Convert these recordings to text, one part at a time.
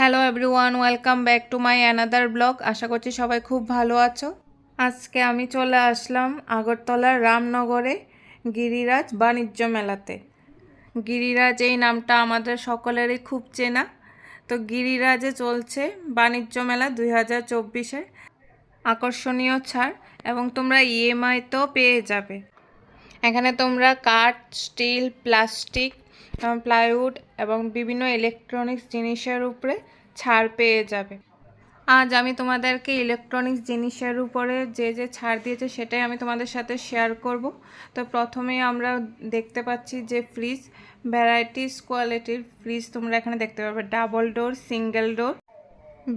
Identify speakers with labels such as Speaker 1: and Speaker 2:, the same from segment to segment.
Speaker 1: Hello everyone welcome back to my another blog আশা করছি সবাই খুব ভালো আছো। আজকে আমি চলে আসলাম আগরতলার রামনগরে গিরিরাজ বাণিজ্য মেলাতে। গিরিরাজ এই নামটা আমাদের সকলেরই খুব চেনা। তো গিরিরাজে চলছে বাণিজ্য মেলা দুই হাজার চব্বিশের আকর্ষণীয় ছাড় এবং তোমরা ইএমআইতেও পেয়ে যাবে। এখানে তোমরা কাঠ, স্টিল, প্লাস্টিক প্লাইউড এবং বিভিন্ন ইলেকট্রনিক্স জিনিসের উপরে ছাড় পেয়ে যাবে। আজ আমি তোমাদেরকে ইলেকট্রনিক্স জিনিসের উপরে যে যে ছাড় দিয়েছে সেটাই আমি তোমাদের সাথে শেয়ার করব। তো প্রথমেই আমরা দেখতে পাচ্ছি যে ফ্রিজ ভ্যারাইটিস কোয়ালিটির ফ্রিজ তোমরা এখানে দেখতে পাবে। ডাবল ডোর সিঙ্গেল ডোর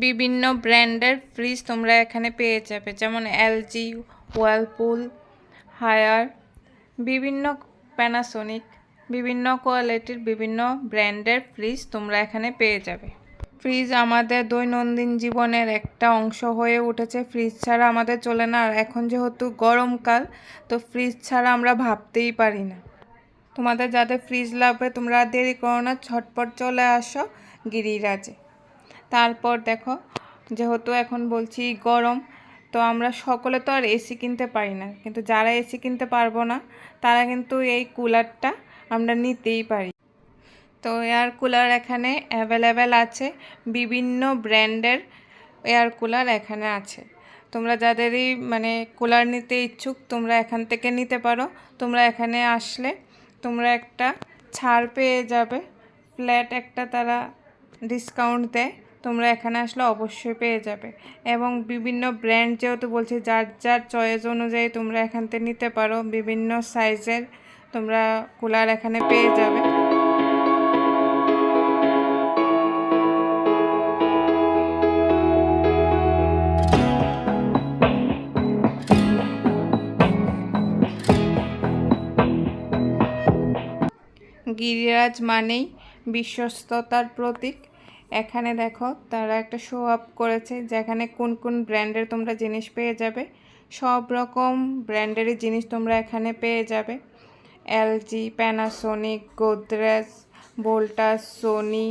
Speaker 1: বিভিন্ন ব্র্যান্ডের ফ্রিজ তোমরা এখানে পেয়ে যাবে। যেমন এলজি ওয়ালপুল হায়ার বিভিন্ন প্যানাসোনিক বিভিন্ন কোয়ালিটির বিভিন্ন ব্র্যান্ডের ফ্রিজ তোমরা এখানে পেয়ে যাবে। ফ্রিজ আমাদের দৈনন্দিন জীবনের একটা অংশ হয়ে উঠেছে। ফ্রিজ ছাড়া আমাদের চলে না। আর এখন যেহেতু গরমকাল তো ফ্রিজ ছাড়া আমরা ভাবতেই পারি না। তোমাদের যাদের ফ্রিজ লাগবে, তোমরা দেরি করো না। ছটপট চলে আসো গিরিরাজে। তারপর দেখো, যেহেতু এখন বলছি গরম, তো আমরা সকলে তো আর এসি কিনতে পারি না। কিন্তু যারা এসি কিনতে পারব না, তারা কিন্তু এই কুলারটা আমরা নিতেই পারি। তো এয়ার কুলার এখানে অ্যাভেলেবেল আছে। বিভিন্ন ব্র্যান্ডের এয়ার কুলার এখানে আছে। তোমরা যাদেরই মানে কুলার নিতে ইচ্ছুক, তোমরা এখান থেকে নিতে পারো। তোমরা এখানে আসলে তোমরা একটা ছাড় পেয়ে যাবে। ফ্ল্যাট একটা তারা ডিসকাউন্ট দেয়। তোমরা এখানে আসলে অবশ্যই পেয়ে যাবে। এবং বিভিন্ন ব্র্যান্ড যেহেতু বলছি, যার যার চয়েস অনুযায়ী তোমরা এখান থেকে নিতে পারো। বিভিন্ন সাইজের তোমরা কুলার এখানে পেয়ে যাবে। গিরিরাজ মানেই বিশ্বস্ততার প্রতীক। এখানে দেখো তারা একটা শো আপ করেছে, যেখানে কোন কোন ব্র্যান্ডের তোমরা জিনিস পেয়ে যাবে। সব রকম ব্র্যান্ডেরই জিনিস তোমরা এখানে পেয়ে যাবে। LG Panasonic Godrej Voltas Sony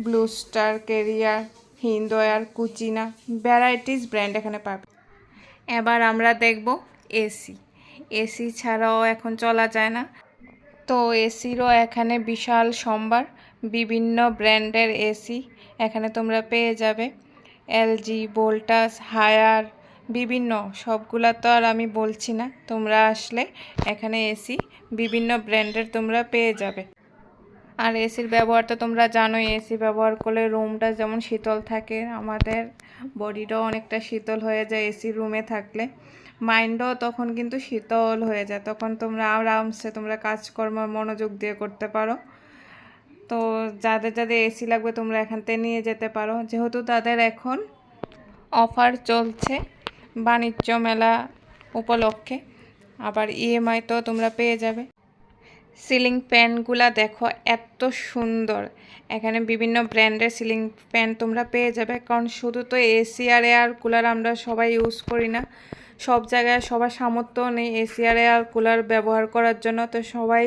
Speaker 1: Blue Star Carrier Hindware Kutchina varieties brand এখানে পাবে। এবার আমরা দেখব এসি এসি ছাড়াও এখন চলা যায় না। তো এসিরও এখানে বিশাল সম্ভার, বিভিন্ন ব্র্যান্ডের এসি এখানে তোমরা পেয়ে যাবে। এলজি ভোল্টাস হায়ার বিভিন্ন, সবগুলা তো আর আমি বলছি না। তোমরা আসলে এখানে এসি বিভিন্ন ব্র্যান্ডের তোমরা পেয়ে যাবে। আর এসির ব্যবহার তো তোমরা জানোই এসি ব্যবহার করলে রুমটা যেমন শীতল থাকে, আমাদের বডিটাও অনেকটা শীতল হয়ে যায় এসি রুমে থাকলে। মাইন্ডও তখন কিন্তু শীতল হয়ে যায়, তখন তোমরা আরামসে তোমরা কাজকর্ম, মনোযোগ দিয়ে করতে পারো। তো যাদের যাদের এসি লাগবে তোমরা এখান থেকে নিয়ে যেতে পারো। যেহেতু তাদের এখন অফার চলছে বাণিজ্য মেলা উপলক্ষে। আবার ইএমআই তো তোমরা পেয়ে যাবে। সিলিং ফ্যানগুলা দেখো এত সুন্দর। এখানে বিভিন্ন ব্র্যান্ডের সিলিং ফ্যান তোমরা পেয়ে যাবে। কারণ শুধু তো এসি আর এয়ার কুলার আমরা সবাই ইউজ করি না। সব জায়গায় সবার সামর্থ্য নেই এসি আর এয়ার কুলার ব্যবহার করার জন্য। তো সবাই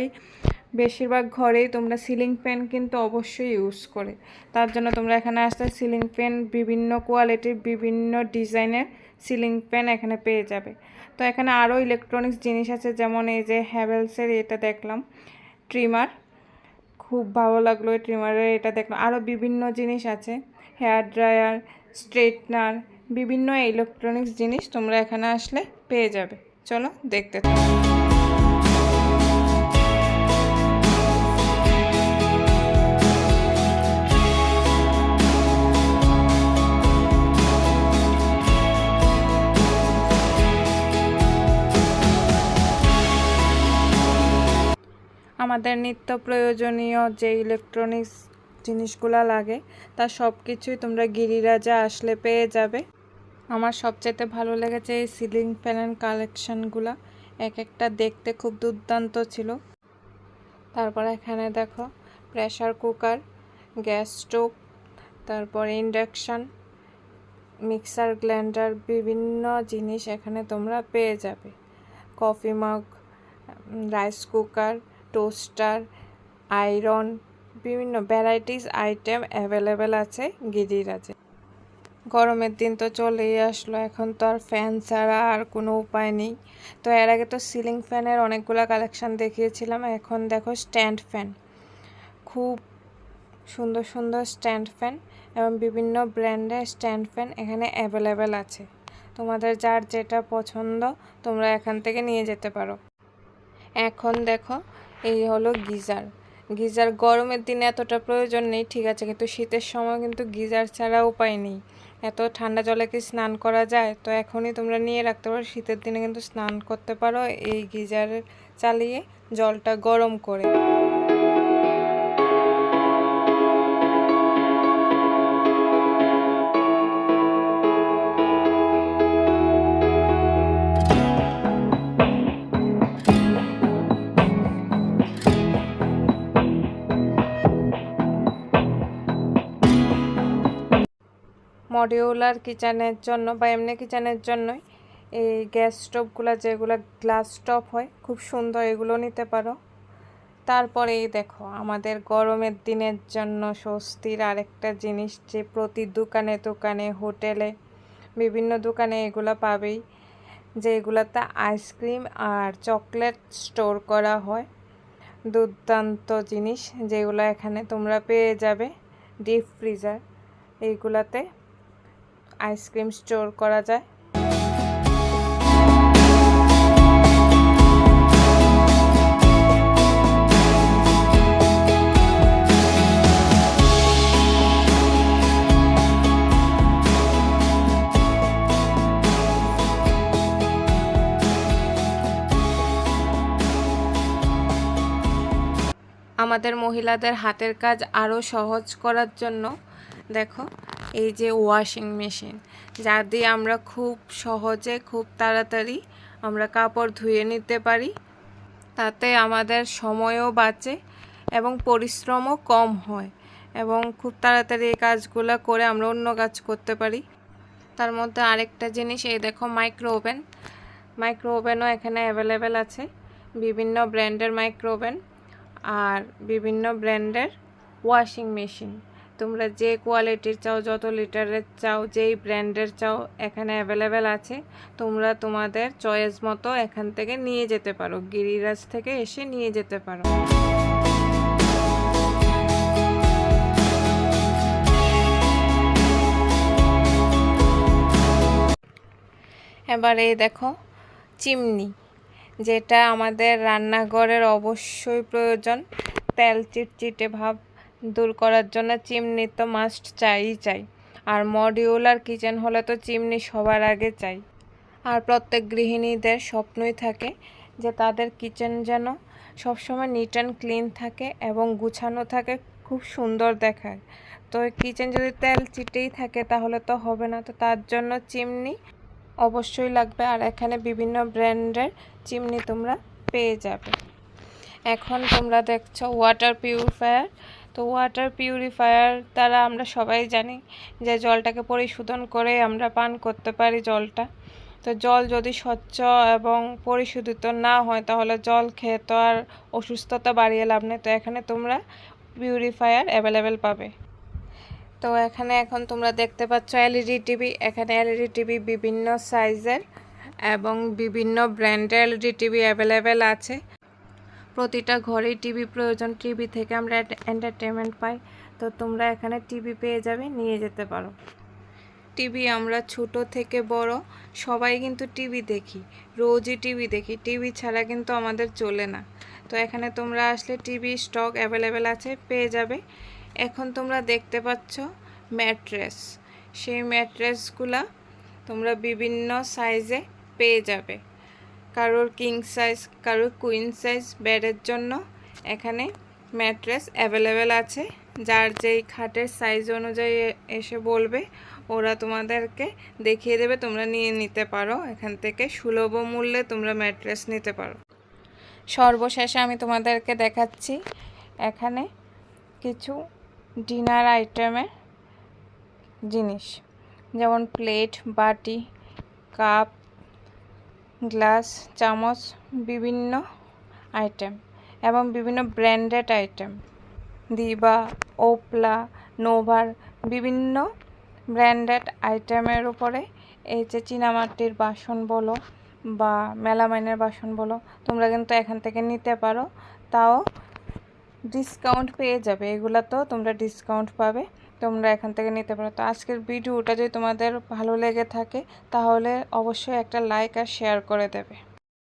Speaker 1: বেশিরভাগ ঘরেই তোমরা সিলিং ফ্যান কিন্তু অবশ্যই ইউজ করে। তার জন্য তোমরা এখানে আসতে সিলিং ফ্যান বিভিন্ন কোয়ালিটির বিভিন্ন ডিজাইনের সিলিং ফ্যান এখানে পেয়ে যাবে। তো এখানে আরও ইলেকট্রনিক্স জিনিস আছে, যেমন এই যে হ্যাভেলসের এটা দেখলাম ট্রিমার খুব ভালো লাগল এই ট্রিমারের এটা দেখলাম। আরও বিভিন্ন জিনিস আছে হেয়ার ড্রায়ার স্ট্রেটনার বিভিন্ন ইলেকট্রনিক্স জিনিস তোমরা এখানে আসলে পেয়ে যাবে। চলো দেখতে থাকো। আমাদের নিত্য প্রয়োজনীয় যে ইলেকট্রনিক্স জিনিসগুলো লাগে, তা সব কিছুই তোমরা গিরিরাজা আসলে পেয়ে যাবে। আমার সবচেয়ে ভালো লেগেছে এই সিলিং ফ্যানের কালেকশানগুলো এক একটা দেখতে খুব দুর্দান্ত ছিল। তারপর এখানে দেখো প্রেশার কুকার গ্যাস স্টোভ তারপর ইন্ডাকশান মিক্সার গ্ল্যান্ডার বিভিন্ন জিনিস এখানে তোমরা পেয়ে যাবে। Coffee mug rice cooker toaster, iron, বিভিন্ন ভ্যারাইটিস আইটেম অ্যাভেলেবেল আছে গিরিরাজে গরমের দিন তো চলেই আসলো, এখন তো আর ফ্যান ছাড়া আর কোনো উপায় নেই। তো এর আগে তো সিলিং ফ্যানের অনেকগুলো কালেকশান দেখিয়েছিলাম, এখন দেখো স্ট্যান্ড ফ্যান। খুব সুন্দর সুন্দর স্ট্যান্ড ফ্যান এবং বিভিন্ন ব্র্যান্ডের স্ট্যান্ড ফ্যান এখানে অ্যাভেলেবেল আছে। তোমাদের যার যেটা পছন্দ, তোমরা এখান থেকে নিয়ে যেতে পারো। এখন দেখো এই হলো গিজার। গিজার গরমের দিনে এতটা প্রয়োজন নেই, ঠিক আছে, কিন্তু শীতের সময় কিন্তু গিজার ছাড়া উপায় নেই। এত ঠান্ডা জলে কি স্নান করা যায়? তো এখনই তোমরা নিয়ে রাখতে পারো, শীতের দিনে কিন্তু স্নান করতে পারো এই গিজার চালিয়ে জলটা গরম করে। মডিউলার কিচেনের জন্য বা এমনি কিচেনের জন্যই এই গ্যাস স্টোভগুলো যেগুলো গ্লাস স্টোভ হয়, খুব সুন্দর এগুলো নিতে পারো। তারপরে এই দেখো, আমাদের গরমের দিনের জন্য স্বস্তির আরেকটা জিনিস যে প্রতি দোকানে দোকানে, হোটেলে, বিভিন্ন দোকানে এগুলো পাবেই যেগুলোতে আইসক্রিম আর চকলেট স্টোর করা হয়। দুর্দান্ত জিনিস যেগুলো এখানে তোমরা পেয়ে যাবে, ডিপ ফ্রিজার এইগুলাতে আইসক্রিম স্টোর করা যায়। আমাদের মহিলাদের হাতের কাজ আরও সহজ করার জন্য দেখো এই যে ওয়াশিং মেশিন যা দিয়ে আমরা খুব সহজে, খুব তাড়াতাড়ি আমরা কাপড় ধুয়ে নিতে পারি। তাতে আমাদের সময়ও বাঁচে এবং পরিশ্রমও কম হয় এবং খুব তাড়াতাড়ি এই কাজগুলো করে আমরা অন্য কাজ করতে পারি। তার মধ্যে আরেকটা জিনিস, এই দেখো মাইক্রো ওভেন মাইক্রো ওভেনও এখানে অ্যাভেলেবেল আছে। বিভিন্ন ব্র্যান্ডের মাইক্রো ওভেন আর বিভিন্ন ব্র্যান্ডের ওয়াশিং মেশিন তোমরা যে কোয়ালিটির চাও, যত লিটারের চাও, যেই ব্র্যান্ডের চাও, এখানে অ্যাভেলেবেল আছে। তোমরা তোমাদের চয়েস মতো এখান থেকে নিয়ে যেতে পারো। গিরিরাজ থেকে এসে নিয়ে যেতে পারো। এবার দেখো চিমনি, যেটা আমাদের রান্নাঘরের অবশ্যই প্রয়োজন। তেল চিটচিটে ভাব দূর করার জন্য চিমনি তো মাস্ট চাইই চাই। আর মডিউলার কিচেন হলে তো চিমনি সবার আগে চাই। আর প্রত্যেক গৃহিণীদের স্বপ্নই থাকে যে তাদের কিচেন যেন সবসময় নিট অ্যান্ড ক্লিন থাকে এবং গুছানো থাকে, খুব সুন্দর দেখায়। তো কিচেন যদি তেল চিটেই থাকে তাহলে তো হবে না। তো তার জন্য চিমনি অবশ্যই লাগবে। আর এখানে বিভিন্ন ব্র্যান্ডের চিমনি তোমরা পেয়ে যাবে। এখন তোমরা দেখছ ওয়াটার পিউরিফায়ার তো ওয়াটার পিউরিফায়ার দ্বারা আমরা সবাই জানি যে জলটাকে পরিশোধন করে আমরা পান করতে পারি জলটা। তো জল যদি স্বচ্ছ এবং পরিশোধিত না হয় তাহলে জল খেয়ে তো আর অসুস্থতা বাড়িয়ে লাভ নেই। তো এখানে তোমরা পিউরিফায়ার অ্যাভেলেবেল পাবে। তো এখানে এখন তোমরা দেখতে পাচ্ছ এলইডি টিভি এখানে এলইডি টিভি বিভিন্ন সাইজের এবং বিভিন্ন ব্র্যান্ডের এলইডি টিভি অ্যাভেলেবেল আছে। প্রতিটা ঘরেই টিভি প্রয়োজন। টিভি থেকে আমরা এন্টারটেনমেন্ট পাই। তো তোমরা এখানে টিভি পেয়ে যাবে, নিয়ে যেতে পারো। টিভি আমরা ছোট থেকে বড়, সবাই কিন্তু টিভি দেখি। রোজই টিভি দেখি। টিভি ছাড়া কিন্তু আমাদের চলে না। তো এখানে তোমরা আসলে টিভি স্টক অ্যাভেলেবেল আছে, পেয়ে যাবে। এখন তোমরা দেখতে পাচ্ছ ম্যাট্রেস সেই ম্যাট্রেসগুলা তোমরা বিভিন্ন সাইজে পেয়ে যাবে। কারোর কিং সাইজ কারোর কুইন সাইজ বেডের জন্য এখানে ম্যাট্রেস অ্যাভেলেবেল আছে। যার যেই খাটের সাইজ অনুযায়ী এসে বলবে, ওরা তোমাদেরকে দেখিয়ে দেবে, তোমরা নিয়ে নিতে পারো। এখান থেকে সুলভ মূল্যে তোমরা ম্যাট্রেস নিতে পারো। সর্বশেষে আমি তোমাদেরকে দেখাচ্ছি, এখানে কিছু ডিনার আইটেমের জিনিস। যেমন প্লেট বাটি কাপ গ্লাস, চামচ, বিভিন্ন আইটেম এবং বিভিন্ন ব্র্যান্ডেড আইটেম। দিবা, ওপলা, নোভার বিভিন্ন ব্র্যান্ডেড আইটেমের উপরে এই যে চীনামাটির বাসন বলো বা মেলামাইনের বাসন বলো, তোমরা কিন্তু এখান থেকে নিতে পারো। তাও ডিসকাউন্ট পেয়ে যাবে। এগুলাতেও তোমরা ডিসকাউন্ট পাবে। তোমরা এখান থেকে নিতে পারো। তো আজকের ভিডিওটা যদি তোমাদের ভালো লেগে থাকে, তাহলে অবশ্যই একটা লাইক আর শেয়ার করে দেবে।